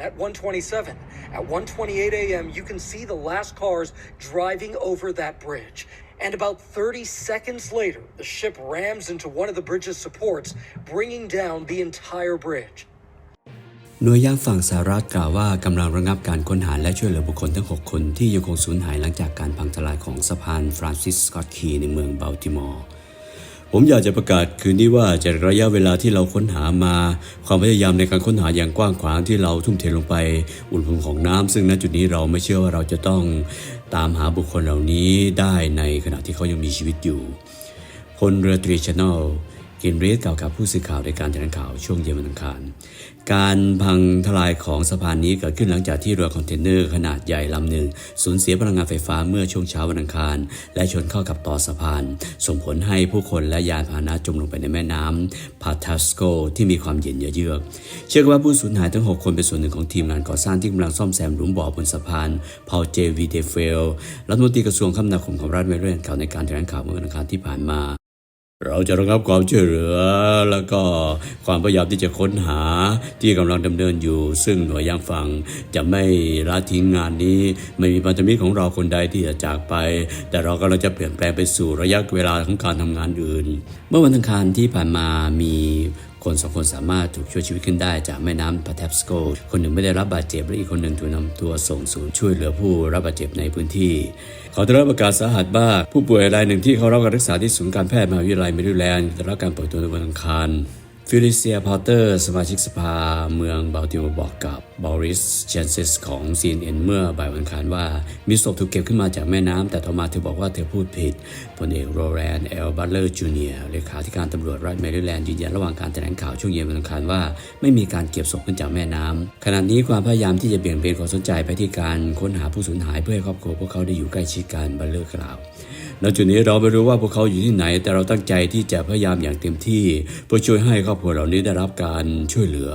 At 127, at 1:28 a.m., you can see the last cars driving over that bridge. And about 30 seconds later, the ship rams into one of the bridge's supports, bringing down the entire bridge. หน่วยยางฝั่งสหรัฐกล่าวว่ากำลังระงับการค้นหาและช่วยเหลือบุคคลทั้ง 6 คนที่ยังคงสูญหายหลังจากการพังทลายของสะพานฟรานซิสสกอตคีในเมืองบัลติมอร์ ผมอยากจะประกาศคืนนี้ว่าจากระยะเวลาที่เราค้นหามา ความพยายามในการค้นหาอย่างกว้างขวางที่เราทุ่มเทลงไป อุณหภูมิของน้ำซึ่งณจุดนี้เราไม่เชื่อว่าเราจะต้องตามหาบุคคลเหล่านี้ได้ในขณะที่เขายังมีชีวิตอยู่พลเรือตรีชแนล กินเรียกกล่าวกับผู้สื่อข่าวในการแถลงข่าวช่วงเย็นวันอังคาร การพังทลายของสะพานนี้เกิดขึ้นหลังจากที่เรือคอนเทนเนอร์ขนาดใหญ่ลำหนึ่งสูญเสียพลังงานไฟฟ้าเมื่อช่วงเช้าวันอังคาร และชนเข้ากับต่อสะพาน ส่งผลให้ผู้คนและยานพาหนะจมลงไปในแม่น้ำพาทัสโกที่มีความเย็นเยือก เชื่อกันว่าผู้สูญหายทั้ง 6 คนเป็นส่วนหนึ่งของทีมงานก่อสร้างที่กำลังซ่อมแซมหลุมบ่อบนสะพานพาวเจวีเดเฟลรัฐมนตรีกระทรวงคมนาคมของรัฐเมริแลนด์กล่าวในการแถลงข่าวเมื่อวันอังคารที่ผ่านมา เราจะระงับความช่วยเหลือ แล้วก็ความพยายามที่จะค้นหาที่กำลังดำเนินอยู่ ซึ่งหน่วยย่างฟังจะไม่ละทิ้งงานนี้ ไม่มีพันธมิตรของเราคนใดที่จะจากไป แต่เรากำลังจะเปลี่ยนแปลงไปสู่ระยะเวลาของการทำงานอื่น เมื่อวันอังคารที่ผ่านมามี คนสองคนสามารถถูกช่วยชีวิตขึ้นได้จากแม่น้ำพาเทปสโก คนหนึ่งไม่ได้รับบาดเจ็บและอีกคนหนึ่งถูกนำตัวส่งศูนย์ช่วยเหลือผู้รับบาดเจ็บในพื้นที่ เขาได้รับอาการสาหัสมากผู้ป่วยรายหนึ่งที่เขารับการรักษาที่ศูนย์การแพทย์มหาวิทยาลัยเมริแลนด์ได้รับการปล่อยตัวในวันอังคาร ฟิลิเซียพอตเตอร์สมาชิกสภาเมืองบัลติมอร์บอกกับบอริสเชนเซสของ CNN เมื่อบ่ายวันคารว่า มีศพถูกเก็บขึ้นมาจากแม่น้ำ แต่ต่อมาเธอบอกว่าเธอพูดผิดพลเอกโรแลนด์เอลบัตเลอร์จูเนียร์เลขาธิการตำรวจรัฐเมริแลนด์ยืนยันระหว่างการแถลงข่าวช่วงเย็นวันอังคารว่า ไม่มีการเก็บศพขึ้นจากแม่น้ำขณะนี้ความพยายามที่จะเบี่ยงเบนความสนใจไปที่การค้นหาผู้สูญหายเพื่อให้ครอบครัวพวกเขาได้อยู่ใกล้ชิดกันบัตเลอร์กล่าวณจุดนี้เราไม่รู้ว่าพวกเขาอยู่ที่ไหน แต่เราตั้งใจที่จะพยายามอย่างเต็มที่เพื่อช่วยให้ครอบครัวเหล่านี้ได้รับการช่วยเหลือ